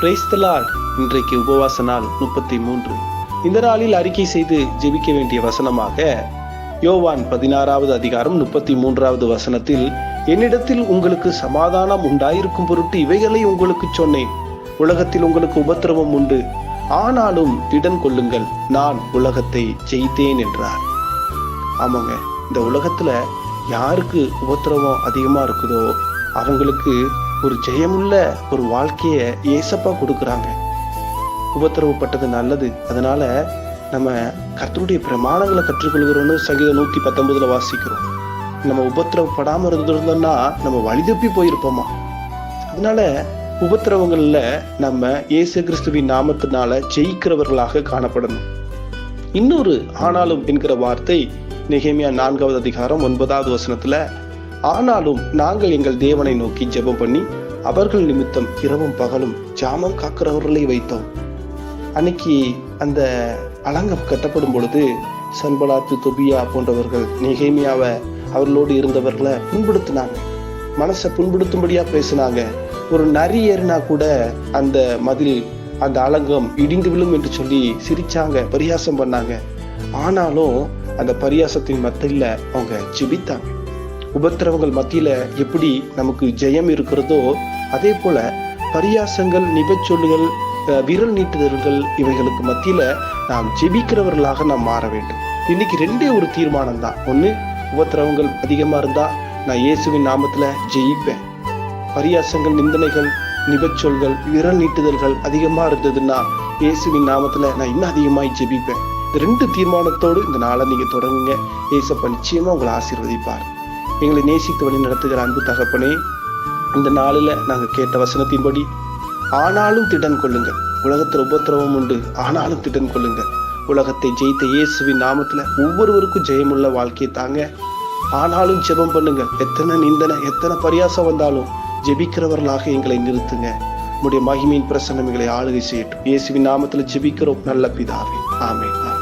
பிரேஸ்தலால் இன்றைக்கு உபவாச நாள் முப்பத்தி மூன்று. இந்த நாளில் அறிக்கை செய்து ஜெபிக்க வேண்டிய வசனமாக யோவான் பதினாறாவது அதிகாரம் முப்பத்தி மூன்றாவது வசனத்தில் என்னிடத்தில் உங்களுக்கு சமாதானம் உண்டாயிருக்கும் பொருட்டு இவைகளை உங்களுக்கு சொன்னேன். உலகத்தில் உங்களுக்கு உபத்திரவம் உண்டு. ஆனாலும் திடன் கொள்ளுங்கள். நான் உலகத்தை ஜெயித்தேன் என்றார். ஆமாங்க இந்த உலகத்துல யாருக்கு உபத்திரவம் அதிகமா இருக்குதோ அவங்களுக்கு ஒரு ஜெயமுள்ள ஒரு வாழ்க்கையை ஏசப்பா கொடுக்குறாங்க. உபத்திரவப்பட்டது நல்லது. அதனால நம்ம கர்த்தருடைய பிரமாணங்களை கற்றுக்கொள்கிறோம்னு சங்கீதம் நூற்றி பத்தொன்பதுல வாசிக்கிறோம். நம்ம உபத்திரவப்படாமல் இருந்திருந்தோம்னா நம்ம வழி தப்பி போயிருப்போமா? அதனால உபத்திரவங்களில் நம்ம இயேசு கிறிஸ்துவின் நாமத்தினால ஜெயிக்கிறவர்களாக காணப்படணும். இன்னொரு ஆனாலும் என்கிற வார்த்தை நெகேமியா நான்காவது அதிகாரம் ஒன்பதாவது வசனத்துல ஆனாலும் நாங்கள் எங்கள் தேவனை நோக்கி ஜெபம் பண்ணி அவர்கள் நிமித்தம் இரவும் பகலும் ஜாமம் காக்கிறவர்களை வைத்தோம். அன்னைக்கு அந்த அலங்கம் கட்டப்படும் பொழுது சன்பலாத்து தொபியா போன்றவர்கள் நெகேமியாவை அவர்களோடு இருந்தவர்களை புண்படுத்தினாங்க. மனசை புண்படுத்தும்படியா பேசினாங்க. ஒரு நரி ஏறினா கூட அந்த மதில் அந்த அலங்கம் இடிந்து விழும் என்று சொல்லி சிரிச்சாங்க பரியாசம் பண்ணாங்க. ஆனாலும் அந்த பரியாசத்தின் மத்தியில் அவங்க ஜிபித்தாங்க. உபத்திரவங்கள் மத்தியில எப்படி நமக்கு ஜெயம் இருக்கிறதோ அதே போல பரியாசங்கள் நிபச்சொல்லுகள் விரல் நீட்டுதல்கள் இவைகளுக்கு மத்தியில நாம் ஜெபிக்கிறவர்களாக நாம் மாற வேண்டும். இன்னைக்கு ரெண்டே ஒரு தீர்மானம் தான் ஒன்று உபத்திரவங்கள் அதிகமா இருந்தா நான் இயேசுவின் நாமத்துல ஜெயிப்பேன். பரியாசங்கள் நிந்தனைகள் நிபச்சொல்கள் விரல் நீட்டுதல்கள் அதிகமா இருந்ததுன்னா இயேசுவின் நாமத்துல நான் இன்னும் அதிகமாய் ஜெபிப்பேன். இந்த ரெண்டு தீர்மானத்தோடு இந்த நாளை நீங்க தொடங்குங்க. ஏசப்பா நிச்சயமா உங்களை ஆசீர்வதிப்பார். எங்களை நேசித்து வழி நடத்துகிற அன்பு தகப்பனே இந்த நாளில் நாங்கள் கேட்ட வசனத்தின்படி ஆனாலும் திடன் கொள்ளுங்கள். உலகத்தில் உபத்திரவம் உண்டு ஆனாலும் திடன் கொள்ளுங்கள். உலகத்தை ஜெயித்த இயேசுவின் நாமத்தில் ஒவ்வொருவருக்கும் ஜெயமுள்ள வாழ்க்கையை தாங்க. ஆனாலும் ஜெபம் பண்ணுங்க எத்தனை நிந்தனை எத்தனை பரியாசம் வந்தாலும் ஜெபிக்கிறவர்களாக எங்களை நிறுத்துங்க. உடைய மகிமையின் பிரசன்னம் எங்களை ஆளுகை செய்யட்டும். இயேசுவின் நாமத்தில் ஜெபிக்கிறோம் நல்ல பிதாவே. ஆமே ஆமே